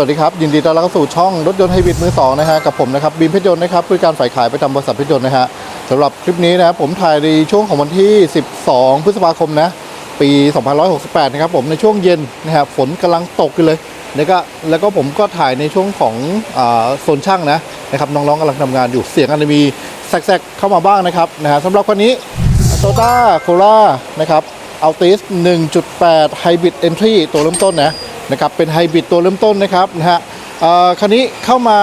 สวัสดีครับ ยินดีต้อนรับเข้าสู่ช่องรถยนต์ไฮบริดมือสองนะฮะกับผมนะครับบีมเพชรยนต์นะครับบริการฝ่ายขายประจำบริษัทเพชรยนต์นะฮะสำหรับคลิปนี้นะครับผมถ่ายในช่วงของวันที่ 12 พฤษภาคมนะปี 2568 นะครับผมในช่วงเย็นนะครับฝนกำลังตกเลยแล้วก็แล้วก็ผมก็ถ่ายในช่วงของโซนช่างนะนะครับน้องๆกำลังทำงานอยู่เสียงอาจจะมีแทรกๆเข้ามาบ้างนะครับนะฮะสำหรับวันนี้โตต้าโครานะครับ อัลติส1.8 Hybrid Entry ตัวเริ่มต้นนะนะครับเป็นไฮบริดตัวเริ่มต้นนะครับนะฮะเอ่อคันนี้เข้ามา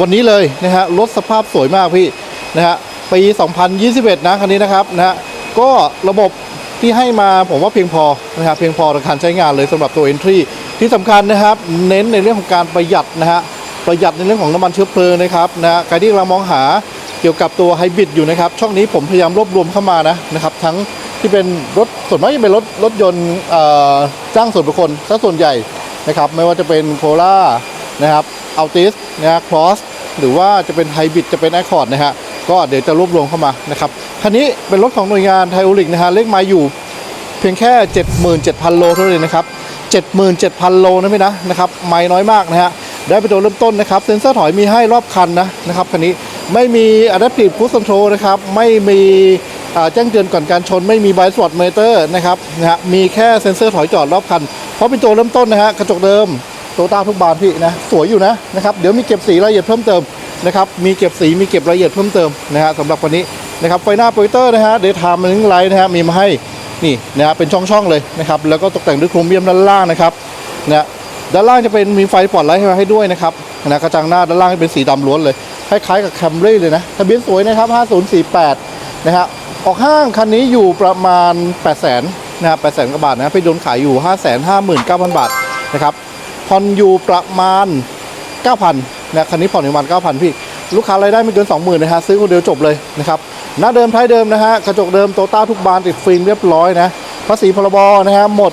วันนี้เลยนะฮะรถสภาพสวยมากพี่นะฮะปี 2021 นะคันนี้นะครับนะฮะก็ระบบที่ให้มาผมว่าเพียงพอนะครับเพียงพอต่อการใช้งานเลยสำหรับตัว Entry ที่สำคัญนะครับ เน้นในเรื่องของการประหยัดนะฮะประหยัดในเรื่องของน้ำมันเชื้อเพลิงนะครับนะฮะใครที่กำลังมองหาเกี่ยวกับตัวไฮบริดอยู่นะครับ ช่องนี้ผมพยายามรวบรวมเข้ามานะนะครับทั้ง ที่เป็นรถส่วนมากจะเป็นรถรถยนต์จ้างส่วนบุคคลซะส่วนใหญ่นะครับ ไม่ว่าจะเป็นโคล่านะครับอัลติสนะฮะครอสหรือว่าจะเป็นไฮบริดจะเป็นแอคคอร์ดนะฮะก็เดี๋ยวจะรวบรวมเข้ามานะครับคันนี้เป็นรถของหน่วยงานไทโอลิกนะฮะเลขไมาอยู่เพียงแค่ 77,000 โลเท่านั้นเองนะครับ 77,000 โลนะพี่นะนะครับไม่น้อยมากนะฮะได้เป็นตัวเริ่มต้นนะครับเซ็นเซอร์ถอยมีให้รอบคันนะนะครับคันนี้ไม่มี Adaptive Cruise Control นะครับไม่มี แจ้งเตือนก่อนการชนไม่มี Blind Spot Meter นะครับนะฮะมีแค่เซ็นเซอร์ถอยจอดรอบคัน เพราะเป็นตัวเริ่มต้นนะฮะกระจกเดิมโตต้าทุกบานพี่นะสวยอยู่นะนะครับเดี๋ยวมีเก็บสีรายละเอียดเพิ่มเติมนะครับมีเก็บสีมีเก็บรายละเอียดเพิ่มเติมนะฮะสำหรับวันนี้นะครับไฟหน้าโปรเจคเตอร์นะฮะเดย์ไทม์มันไลท์นะฮะมีมาให้นี่นะฮะเป็นช่องๆเลยนะครับแล้วก็ตกแต่งด้วยโครเมียมด้านล่างนะครับนะด้านล่างจะเป็นมีไฟปลอดไลท์ให้มาให้ด้วยนะครับนะกระจังหน้าด้านล่างเป็นสีดำล้วนเลยคล้ายๆกับแคมรี่เลยนะทะเบียนสวยนะครับ5048นะฮะ ออกห้างคันนี้อยู่ประมาณ 8 0 0 0 0นะครับ8 0 0 0 0กว่าบาทนะไปโดนขายอยู่ 559,000 บาทนะครับผ่อนอยู่ประมาณ 9,000นะคันนี้ผ่อนอยู่ประมาณ9,000 พี่ ลูกค้ารายได้ไม่เกิน 20,000นะฮะซื้อคนเดียวจบเลยนะครับหน้าเดิมท้ายเดิมนะฮะกระจกเดิมโตต้าทุกบานติดฟิล์มเรียบร้อยนะภาษีพรบนะฮะหมด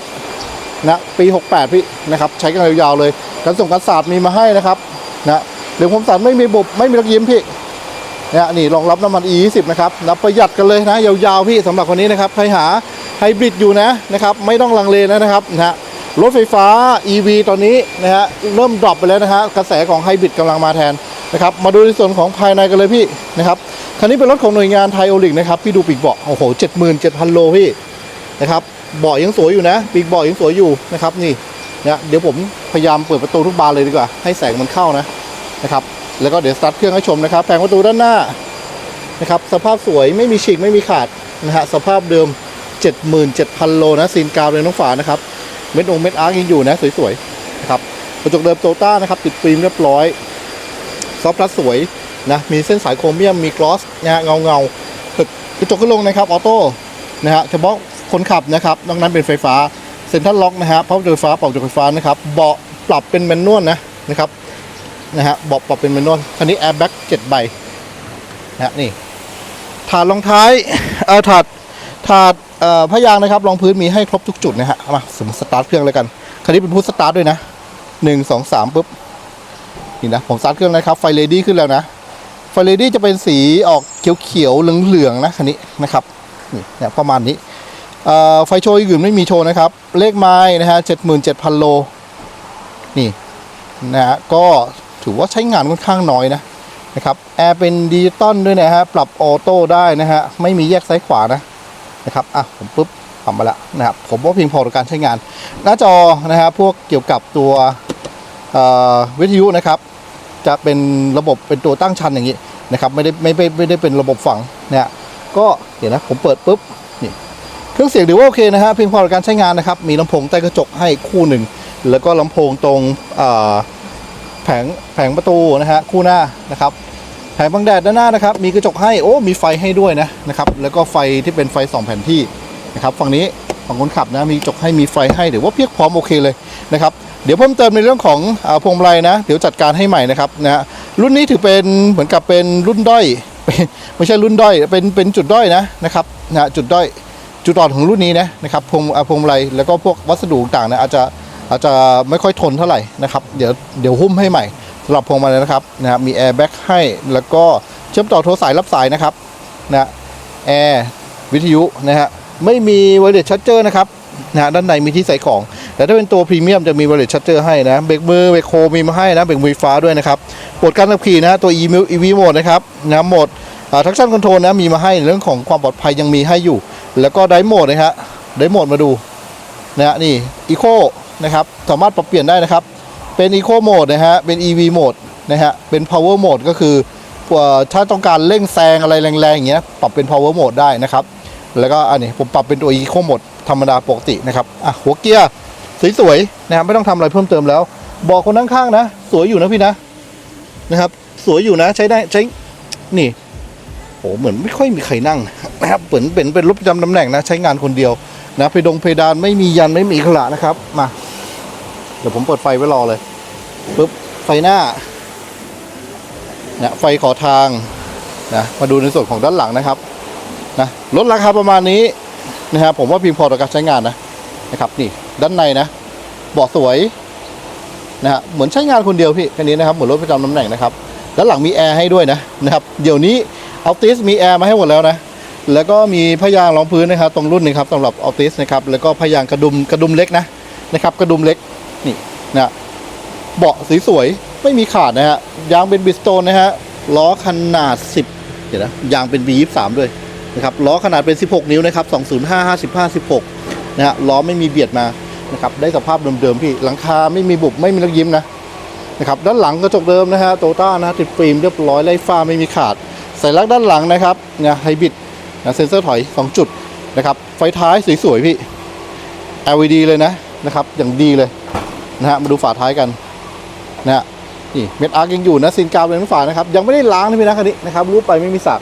นะปี 68 พี่นะครับใช้กันยาวๆเลยการส่งการศาสตร์มีมาให้นะครับนะเรื่องความสะอาดไม่มีบบไม่มีรักยิ้มพี่ เนี่ยนี่รองรับน้ำมัน E20 นะครับนะประหยัดกันเลยนะ ยาวๆพี่สำหรับคนนี้นะครับใครหาไฮบริดอยู่นะนะครับไม่ต้องลังเลนะครับนะฮะรถไฟฟ้า EV ตอนนี้นะฮะเริ่มดรอปไปแล้วนะฮะกระแสของไฮบริดกำลังมาแทนนะครับมาดูในส่วนของภายในกันเลยพี่นะครับคันนี้เป็นรถของหน่วยงานไทยโอลิกนะครับพี่ดูปีกเบาะโอ้โหเจ็ดหมื่นเจ็ดพันโลพี่นะครับเบาะยังสวยอยู่นะ ปีกเบาะยังสวยอยู่นะครับนี่นะเดี๋ยวผมพยายามเปิดประตูทุกบานเลยดีกว่า ให้แสงมันเข้านะนะครับ แล้วก็เดี๋ยวสตาร์ทเครื่องให้ชมนะครับแผงประตูด้านหน้านะครับสภาพสวยไม่มีฉีกไม่มีขาดนะฮะสภาพเดิม 77,000 โลนะซีนกาวเลยน้องฝานะครับเม็ดองเม็ดอาร์กยังอยู่นะสวยๆนะครับกระจกเดิมโตต้านะครับติดฟิล์มเรียบร้อยซอฟต์พลัสสวยนะมีเส้นสายโครเมียมมีกลอสนะฮะเงาเงากระจกขึ้นลงนะครับออโต้นะฮะเฉพาะคนขับนะครับนอกนั้นเป็นไฟฟ้าเซ็นทรัลล็อกนะฮะพับไฟฟ้าเป่ากระจกไฟฟ้านะครับเบาะปรับเป็นแมนนวลนะนะครับ นะฮะบาะปรับเป็นแมนนวลคันนี้แอร์แบ็กเจ็ดใบนะฮะนี่ถาดรองท้ายเออถาดถาดเอ่อพยางนะครับรองพื้นมีให้ครบทุกจุดนะฮะมาสมสตาร์ทเครื่องเลยกันคันนี้เป็นพุทสตาร์ทด้วยนะหนึ่งสองสามปุ๊บนี่นะผมสตาร์ทเครื่องนะครับไฟเลดี้ขึ้นแล้วนะไฟเลดี้จะเป็นสีออกเขียวๆเหลืองๆนะคันนี้นะครับนี่นี่ยประมาณนี้ไฟโชว์อื่นไม่มีโชว์นะครับ เลขไม้นะฮะเจ็ดหมื่นเจ็ดพันโล นี่นะฮะก็ ถือว่าใช้งานค่อนข้างน้อยนะนะครับแอร์เป็นดิจิตอลด้วยนะฮะปรับออโต้ได้นะฮะไม่มีแยกซ้ายขวานะนะครับอะผมปุ๊บปรับมาแล้วนะครับผมว่าเพียงพอต่อการใช้งาน หน้าจอนะฮะพวกเกี่ยวกับตัววิทยุนะครับ จะเป็นระบบเป็นตัวตั้งชันอย่างนี้นะครับไม่ได้ไม่ไม่ไม่ได้เป็นระบบฝังเนี่ยก็เดี๋ยวนะผมเปิดปุ๊บนี่เครื่องเสียงถือว่าโอเคนะฮะเพียงพอต่อการใช้งานนะครับ มีลำโพงใต้กระจกให้คู่หนึ่งแล้วก็ลำโพงตรงอ่อแผงแผงประตูนะฮะคู่หน้านะครับแผงบังแดดด้านหน้านะครับ มีกระจกให้โอ้มีไฟให้ด้วยนะนะครับแล้วก็ไฟที่เป็นไฟสองแผ่นที่นะครับฝั่งนี้ฝั่งคนขับนะมีกระจกให้มีไฟให้เดี๋ยวว่าเพียงพร้อมโอเคเลยนะครับเดี๋ยวเพิ่มเติมในเรื่องของอาพวงมาลัยนะ เดี๋ยวจัดการให้ใหม่นะครับนะรุ่นนี้ถือเป็นเหมือนกับเป็นรุ่นด้อยไม่ใช่รุ่นด้อยเป็นเป็นจุดด้อยนะนะครับนะจุดด้อยจุดอ่อนของรุ่นนี้นะนะครับพวงอ่าพวงมาลัยแล้วก็พวกวัสดุต่างนะอาจจะ อาจจะไม่ค่อยทนเท่าไหร่นะครับ เดี๋ยวเดี๋ยวหุ้มให้ใหม่สำหรับพวงมาลัยนะครับนะฮะมีแอร์แบ็กให้แล้วก็เชื่อมต่อโทรสายรับสายนะครับนะแอร์วิทยุนะฮะไม่มีไวเลสชัดเจอร์นะครับนะด้านในมีที่ใส่ของ แต่ถ้าเป็นตัวพรีเมียมจะมีบริษัทชัตเจอร์ให้นะเบรกมือเบรกโคมีมาให้นะเบรกมือไฟฟ้าด้วยนะครับโหมดการขับขี่นะตัว e v e v โหมดนะครับนะโหมดทักชั่นคอนโทรลนะมีมาให้เรื่องของความปลอดภัยยังมีให้อยู่ แล้วก็ไดโหมดนะฮะไดโหมดมาดูนะฮะนี่อีโค นะครับ สามารถปรับเปลี่ยนได้นะครับ เป็นอีโคโหมดนะฮะ เป็น EV โหมดนะฮะ เป็น power mode ก็คือเอ่อถ้าต้องการเร่งแซงอะไรแรงๆอย่างเงี้ย ปรับเป็น power mode ได้นะครับ แล้วก็อันนี้ผมปรับเป็นตัว eco mode ธรรมดาปกตินะครับ อะหัวเกียร์สวยๆนะครับไม่ต้องทำอะไรเพิ่มเติมแล้วบอกคนข้างๆนะ สวยอยู่นะพี่นะนะครับ สวยอยู่นะใช้ได้ใช้นี่โอ้เหมือนไม่ค่อยมีใครนั่งนะครับเหมือนเป็นเป็นรถประจำตำแหน่งนะ ใช้งานคนเดียวนะเพดงเพดานไม่มียันไม่มีขละนะครับมา เดี๋ยวผมเปิดไฟไว้รอเลยปุ๊บไฟหน้าเนี่ยไฟขอทางนะมาดูในส่วนของด้านหลังนะครับนะลดราคาประมาณนี้นะครับผมว่าเพียงพอต่อการใช้งานนะนะครับนี่ด้านในนะเบาะสวยนะฮะเหมือนใช้งานคนเดียวพี่คันนี้นะครับเหมือนรถประจำตำแหน่งนะครับด้านหลังมีแอร์ให้ด้วยนะนะครับเดี๋ยวนี้อัลติสมีแอร์มาให้หมดแล้วนะแล้วก็มีพยางรองพื้นนะครับตรงรุ่นนี้ครับสำหรับอัลติสนะครับแล้วก็พยางกระดุมกระดุมเล็กนะนะครับกระดุมเล็ก นี่นะเบาะสวยๆไม่มีขาดนะฮะยางเป็นบิสโตนนะฮะล้อขนาด 10 เดี๋ยวนะยางเป็น B23 ด้วยนะครับล้อขนาดเป็น 16 นิ้วนะครับ205 55 16นะฮะล้อไม่มีเบียดมานะครับได้สภาพเดิมๆพี่หลังคาไม่มีบุบไม่มีลักยิ้มนะนะครับด้านหลังกระจกเดิมนะฮะโตต้านะติดฟิล์มเรียบร้อยไล่ฟ้าไม่มีขาดใส่ลักด้านหลังนะครับนะไฮบริดนะเซ็นเซอร์ถอย 2 จุดนะครับไฟท้ายสวยๆพี่ LED เลยนะนะครับอย่างดีเลย นะฮะมาดูฝาท้ายกันนะฮะนี่เม็ดอาร์กยังอยู่นะซีนกาวเป็นฝานะครับ ยังไม่ได้ล้างนะพี่นะคันนี้นะครับรูปไปไม่มีสัก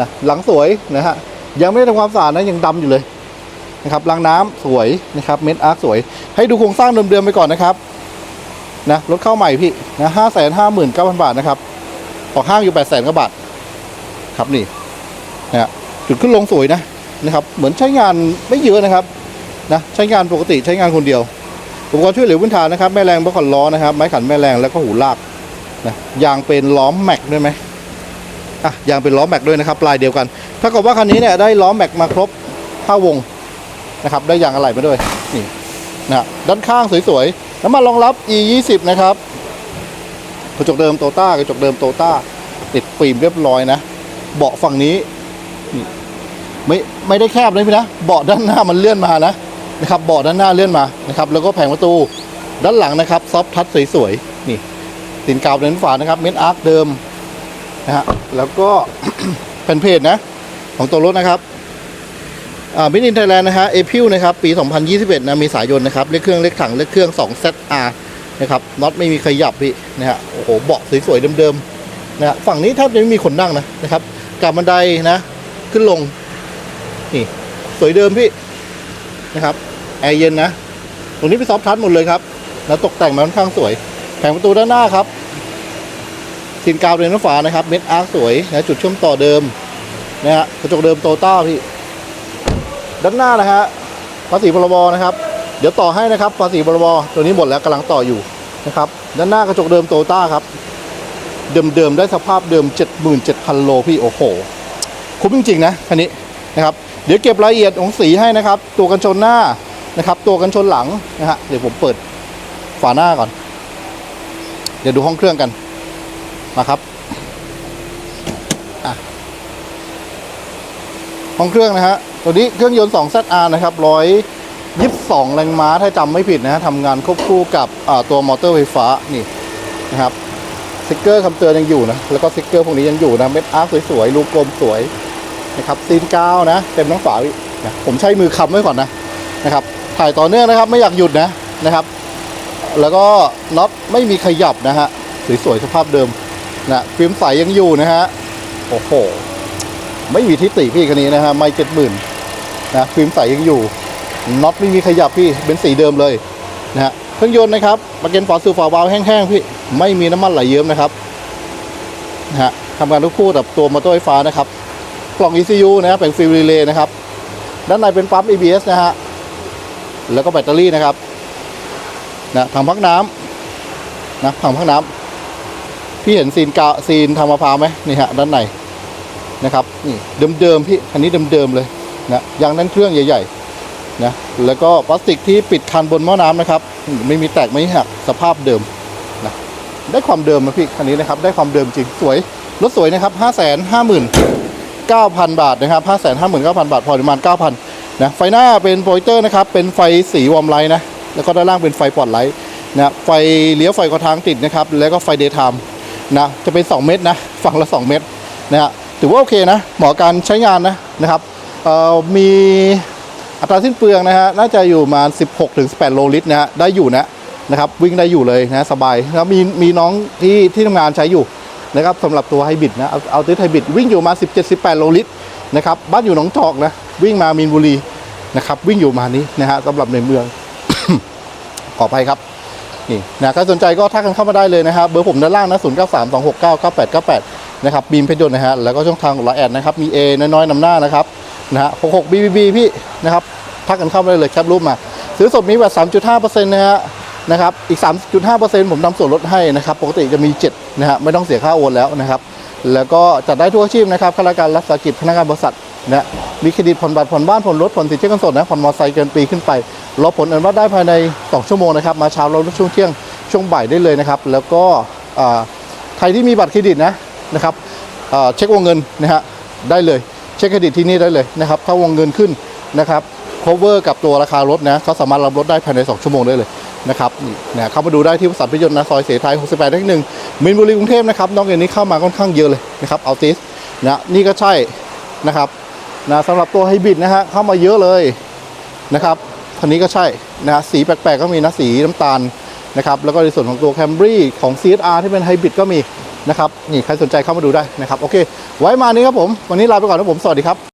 นะหลังสวยนะฮะยังไม่ได้ทำความสะอาดนะยังดำอยู่เลยนะครับล้างน้ำสวยนะครับเม็ดอาร์กสวย ให้ดูโครงสร้างเดิมๆไปก่อนนะครับนะรถเข้าใหม่พี่นะห้าแสนห้าหมื่นเก้าพันบาทนะครับออกห้างอยู่แปดแสนกว่าบาทครับนี่นะฮะจุดขึ้นลงสวยนะนะครับ เหมือนใช้งานไม่เยอะนะครับนะใช้งานปกติใช้งานคนเดียว อุปกรณ์ช่วยเหลือพื้นฐานนะครับแม่แรงบล็อกขอนล้อนะครับ ไม้ขันแม่แรงแล้วก็หูลากนะยางเป็นล้อมแม็กด้วยไหมอะยางเป็นล้อแม็กด้วยนะครับลายเดียวกัน ถ้ากับว่าคันนี้เนี่ยได้ล้อแม็กมาครบห้าวงนะครับได้ยางอะไหล่มาด้วยนี่นะด้านข้างสวยๆน้ำมันรองรับ e 2 0นะครับกระจกเดิมโตต้ากระจกเดิมโตต้าติดฟิล์มเรียบร้อยนะเบาะฝั่งนี้นี่ไม่ไม่ได้แคบเลยพี่นะเบาะด้านหน้ามันเลื่อนมานะ นะครับเบาะด้านหน้าเลื่อนมานะครับแล้วก็แผงประตูด้านหลังนะครับซอฟทัชสวยๆนี่ตินกาวเน้นฝานะครับเม็ดอาร์คเดิมนะฮะแล้วก็แผ่นเพจนะของตัวรถนะครับอ่ามินินไทยแลนด์นะฮะเอพิวนะครับปี 2021 นะมีสายยนต์นะครับเลขเครื่องเลขถังเลขเครื่อง 2ZR นะครับน็อตไม่มีขยับพี่นะฮะโอ้โหเบาะสวยๆเดิมๆนะฮะฝั่งนี้แทบจะไม่มีคนนั่งนะนะครับกลับบันไดนะขึ้นลงนี่สวยเดิมพี่ นะครับแอร์เย็นนะตรงนี้เป็นซอฟทัชหมดเลยครับแล้วตกแต่งมาค่อนข้างสวยแผงประตูด้านหน้าครับสินกาวเรือนน้ำฝานะครับ เม็ดอาร์คสวยนะจุดเชื่อมต่อเดิมนะฮะกระจกเดิมโตต้าพี่ ด้านหน้านะฮะภาษีพรบนะครับ เดี๋ยวต่อให้นะครับภาษีพรบตัวนี้หมดแล้วกำลังต่ออยู่นะครับ ด้านหน้ากระจกเดิมโตต้าครับ เดิมๆได้สภาพเดิม 77,000 โลพี่โอ้โห คุ้มจริงๆนะคันนี้นะครับ เดี๋ยวเก็บรายละเอียดของสีให้นะครับ ตัวกันชนหน้านะครับ ตัวกันชนหลังนะฮะเดี๋ยวผมเปิดฝาหน้าก่อน เดี๋ยวดูห้องเครื่องกันมาครับอะห้องเครื่องนะฮะตัวนี้เครื่องยนต์ 2ZR นะครับร้อยยี่สิบสองแรงม้าถ้าจำไม่ผิดนะฮะทำงานควบคู่กับตัวมอเตอร์ไฟฟ้านี่นะครับสติกเกอร์คำเตือนยังอยู่นะ แล้วก็สติกเกอร์พวกนี้ยังอยู่นะ เม็ดอาร์สวยๆ รูปกลมสวย นะครับซีนกาวนะ เต็มทั้งฝาพี่นะผมใช้มือค้ำไว้ก่อนนะนะครับ ถ่ายต่อเนื่องนะครับไม่อยากหยุดนะนะครับ แล้วก็น็อตไม่มีขยับนะฮะสวยๆสภาพเดิมนะฟิล์มใสยังอยู่นะฮะโอ้โหไม่มีทิฏฐิพี่คันนี้นะฮะไม่เจ็ดหมื่นนะฟิล์มใสยังอยู่น็อตไม่มีขยับพี่เป็นสีเดิมเลยนะฮะเครื่องยนต์นะครับประกันฝาสูบฝาวาล์วแห้งๆพี่ไม่มีน้ำมันไหลเยิ้มนะครับนะฮะทำงานทุกคู่กับตัวมอเตอร์ไฟฟ้านะครับ กล่อง ECU นะครับเป็นฟิลรีเลย์นะครับ ด้านในเป็นปั๊ม ABS นะฮะ แล้วก็แบตเตอรี่นะครับนะถังพักน้ำนะถังพักน้ำพี่เห็นซีนกาซีนทางมะพร้าวไหมนี่ฮะด้านในนะครับนี่เดิมๆพี่คันนี้เดิมๆเลยนะยางด้นเครื่องใหญ่ๆนะแล้วก็พลาสติกที่ปิดคันบนหม้อน้ำนะครับ ไม่มีแตกไม่หักสภาพเดิมนะได้ความเดิมนะพี่คันนี้นะครับ ได้ความเดิมจริงสวยรถสวยนะครับ5 5 5 0 0 0 9,000 บาทนะครับ 5 5 9 0 0 0 บาทพอประมาณ9,000นะไฟหน้าเป็นโปรเจคเตอร์นะครับ เป็นไฟสีวอร์มไลท์นะ แล้วก็ด้านล่างเป็นไฟปลอดไลท์นะไฟเลี้ยวไฟกระทางติดนะครับ แล้วก็ไฟเดย์ไทม์นะจะเป็น 2 เม็ดนะฝั่งละ 2 เม็ดนะฮะถือว่าโอเคนะเหมาะกับการใช้งานนะนะครับเอ่อมีอัตราสิ้นเปลืองนะฮะน่าจะอยู่ประมาณ16-18 โลลิตรนะฮะได้อยู่นะนะครับวิ่งได้อยู่เลยนะสบายแล้วมีมีน้องที่ที่ทำงานใช้อยู่ นะครับสำหรับตัวไฮบริดนะเอาเอาติสไฮบริดวิ่งอยู่มา 17-18 โลลิตรนะครับบ้านอยู่หนองจอกนะวิ่งมามีนบุรีนะครับวิ่งอยู่มานี้นะฮะสำหรับในเมืองขออภัยครับนี่นะใครสนใจก็ทักกันเข้ามาได้เลยนะครับเบอร์ผมด้านล่างนะ0 9 3 2 6 9 9 8 9 8นะครับบีมเพชรยนต์นะฮะแล้วก็ช่องทางของเราแอดนะครับมี A น้อยๆนำหน้านะครับนะฮะ66 BBB พี่นะครับทักกันเข้ามาได้เลยแคปรูปมา ซื้อสดมีแบบ3.5%นะฮะ นะครับอีก 3.5%ผมทำส่วนลดให้นะครับปกติจะมี 7 นะฮะไม่ต้องเสียค่าโอนแล้วนะครับ แล้วก็จัดได้ทั่วอาชีพนะครับข้าราชการรัฐสากิจพนักงานบริษัทนะมีเครดิตผ่อนบัตรผ่อนบ้านผ่อนรถผ่อนสินเชื่อกันสดนะผ่อนมอเตอร์ไซค์เกินปีขึ้นไปรอผลอนุมัติได้ภายใน 2 ชั่วโมงนะครับมาเช้าเราช่วงเที่ยงช่วงบ่ายได้เลยนะครับ แล้วก็ใครที่มีบัตรเครดิตนะนะครับเช็ควงเงินนะฮะได้เลย เช็คเครดิตที่นี่ได้เลยนะครับถ้าวงเงินขึ้นนะครับ cover กับตัวราคารถนะเขาสามารถรับรถได้ภายใน 2 ชั่วโมงได้เลย นะครับเนี่นะเข้ามาดูได้ที่บริษัทพิยนต์นะซอยเสรีไทย68เลขหนึ่งมินบุรีกรุงเทพนะครับนอกจากนี้เข้ามาค่อนข้างเยอะเลยนะครับเอาติสนะนี่ก็ใช่นะครับนะสำหรับตัวไฮบริดนะฮะเข้ามาเยอะเลยนะครับคันนี้ก็ใช่นะสีแปลกๆก็มีนะสีน้ำตาลนะครับแล้วก็ในส่วนของตัว Camry ของ CSR ที่เป็นไฮบริดก็มีนะครับนี่ใครสนใจเข้ามาดูได้นะครับโอเค ไว้มานี้ครับผม วันนี้ลาไปก่อนนะผม สวัสดีครับ